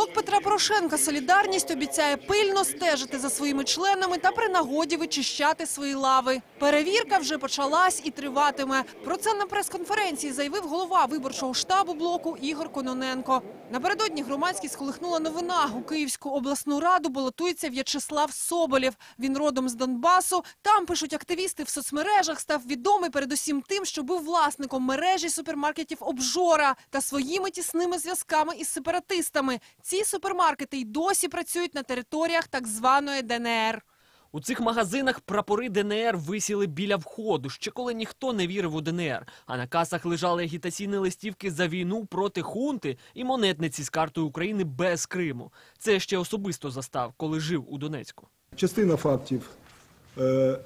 Блок Петра Порошенка Солідарність обіцяє пильно стежити за своїми членами та при нагоді вичищати свої лави. Перевірка вже почалась і триватиме. Про це на прес-конференції заявив голова виборчого штабу блоку Ігор Кононенко. Напередодні громадськість сколихнула новина. У Київську обласну раду балотується В'ячеслав Соболєв. Він родом з Донбасу. Там пишуть активісти в соцмережах. Став відомий передусім тим, що був власником мережі супермаркетів Обжора та своїми тісними зв'язками із сепаратистами. Ці супермаркети й досі працюють на територіях так званої ДНР. У цих магазинах прапори ДНР висіли біля входу, ще коли ніхто не вірив у ДНР. А на касах лежали агітаційні листівки за війну проти хунти і монетниці з картою України без Криму. Це ще особисто застав, коли жив у Донецьку. Частина фактів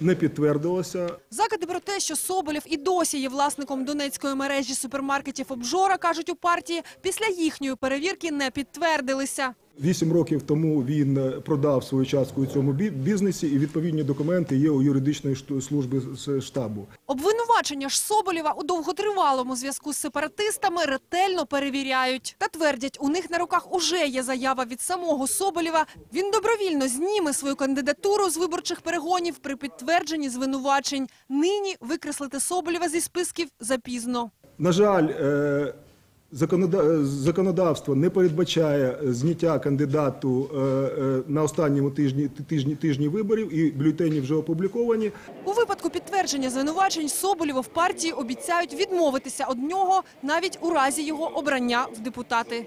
не підтвердилося. Закиди про те, що Соболєв і досі є власником донецької мережі супермаркетів Обжора, кажуть у партії, після їхньої перевірки не підтвердилися. Вісім років тому він е, продав свою частку у цьому бі- бізнесі, і відповідні документи є у юридичної служби штабу. Обвинувачення ж Соболєва у довготривалому зв'язку з сепаратистами ретельно перевіряють. Та твердять, у них на руках уже є заява від самого Соболєва. Він добровільно зніме свою кандидатуру з виборчих перегонів при підтвердженні звинувачень. Нині викреслити Соболєва зі списків запізно. На жаль, е, законодавство не передбачає зняття кандидату е, е, на останньому тижні, тижні, тижні виборів, і бюлетені вже опубліковані. У випадку підтвердження звинувачень Соболєва в партії обіцяють відмовитися від нього навіть у разі його обрання в депутати.